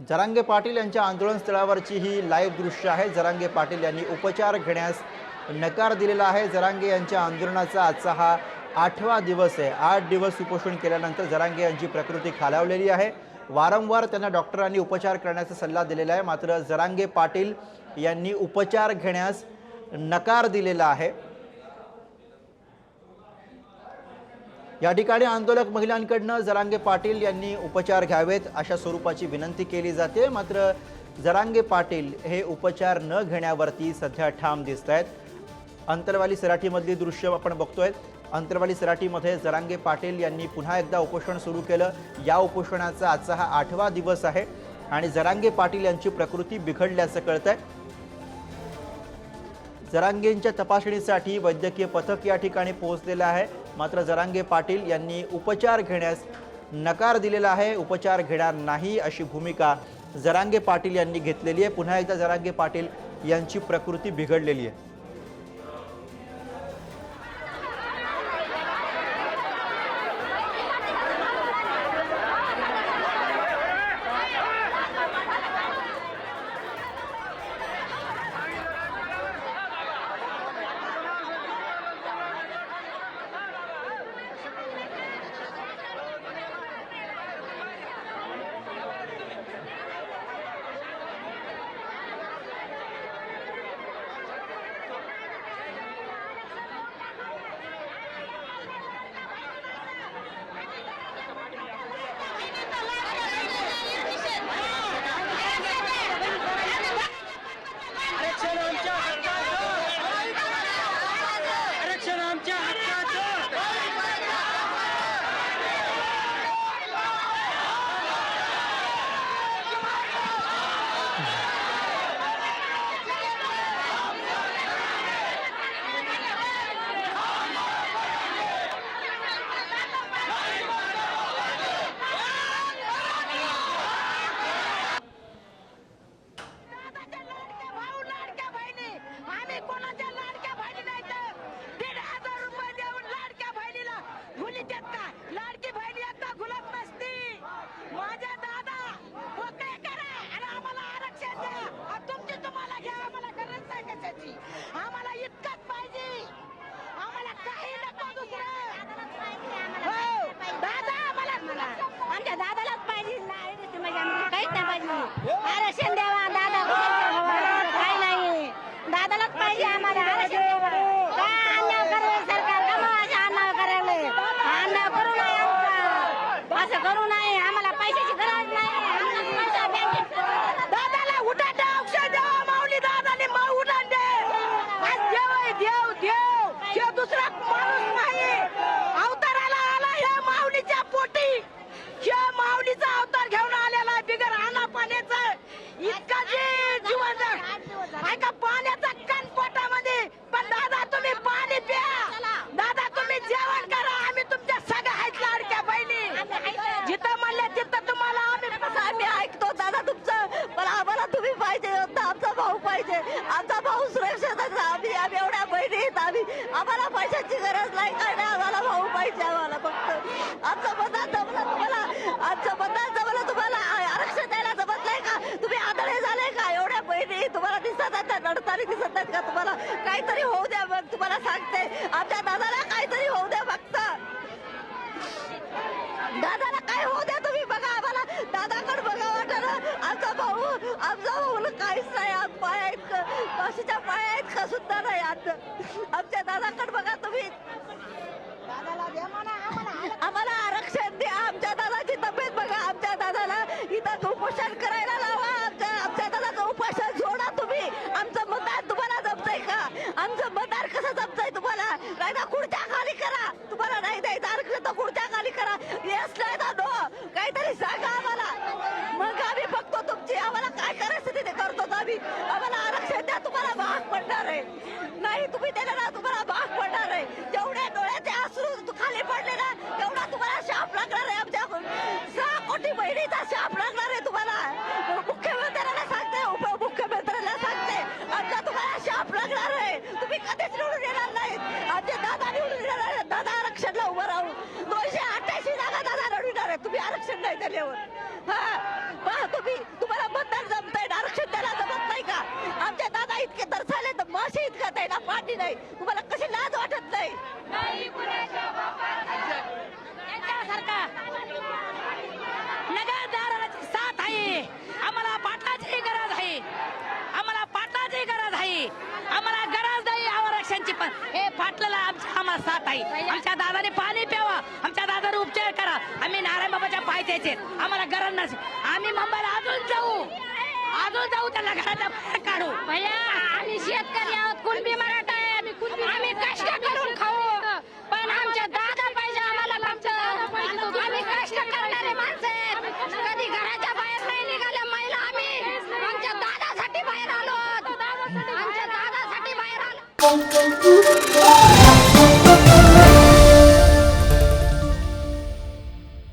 जरांगे पाटील यांच्या आंदोलन स्थळावरची ही लाईव्ह दृश्य आहे. जरांगे पाटील यांनी उपचार घेण्यास नकार दिलेला आहे. जरांगे यांच्या आंदोलनाचा आजचा हा आठवा दिवस आहे. आठ दिवस उपोषण केल्यानंतर जरांगे यांची प्रकृती खालावलेली आहे. वारंवार त्यांना डॉक्टरांनी उपचार करण्याचा सल्ला दिलेला आहे. मात्र जरांगे पाटील यांनी उपचार घेण्यास नकार दिलेला आहे. या ठिकाणी आंदोलक महिलांकडनं जरांगे पाटील यांनी उपचार घ्यावेत अशा स्वरूपाची विनंती केली जाते. मात्र जरांगे पाटील हे उपचार न घेण्यावरती सध्या ठाम दिसत आहेत अंतरवाली सराठीमधली दृश्य आपण बघतोय. अंतरवाली सराठीमध्ये जरांगे पाटील यांनी पुन्हा एकदा उपोषण सुरू केलं. या उपोषणाचा आजचा हा आठवा दिवस आहे आणि जरांगे पाटील यांची प्रकृती बिघडल्याचं कळतंय. जरांगेंच्या तपासणीसाठी वैद्यकीय पथक या ठिकाणी पोहोचलेलं आहे. मात्र जरांगे पाटील यांनी उपचार घेण्यास नकार दिलेला आहे. उपचार घेणार नाही अशी भूमिका जरांगे पाटील यांनी घेतलेली आहे. पुन्हा एकदा जरांगे पाटील यांची प्रकृती बिघडलेली आहे. आम्हाला तुम्ही पाहिजे आमचा भाऊ पाहिजे. आमचा भाऊ सुरक्षित आम्ही आम्ही एवढ्या बहिणी आहेत. आम्ही आम्हाला पैशाची गरज नाही. काय नाही आम्हाला भाऊ पाहिजे आम्हाला फक्त. आमचं मतदान जमलं तुम्हाला. आमचं मतदान जमलं तुम्हाला. आरक्षण द्यायला जमत नाही का? तुम्ही आदळे झाले का? एवढ्या बहिणी तुम्हाला दिसत आहेत रडताना दिसत आहेत का तुम्हाला? काहीतरी होऊ द्या मग. तुम्हाला सांगते. आमच्या दादाला काहीतरी होऊ द्या फक्त दादाला काय होऊ द्या तुम्ही बघा आम्हाला दादाकडे बघा वाटत आमचा भाऊ आमचा भाऊ काहीच नाही आम- पाय आहेत का पाय आहेत का सुद्धा नाही आता आमच्या दादाकडे झाल्यावर. हा तुम्ही तुम्हाला मतदान जमताय आरक्षण द्यायला जमत नाही का? आमच्या दादा इतके दर्शाले तर माशी इतका त्याला पाठी नाही. तुम्हाला कशी लाज वाटत नाही? साथ आम्हाला गरज आम्हाला पाटलाची गरज आम्हाला गरज नाही आरक्षणची. पण हे फाटलेला आमच्या आम्हाला साथ आहे. आमच्या दादाने पाणी प्यावा. आमच्या दादाने उपचार करा. आम्ही नारायण बाबाच्या पाय द्यायचे. आम्हाला गरज नसेल आम्ही मुंबईला अजून जाऊ. अजून जाऊ त्याला घराचा बाहेर काढू. आम्ही शेतकरी आहोत.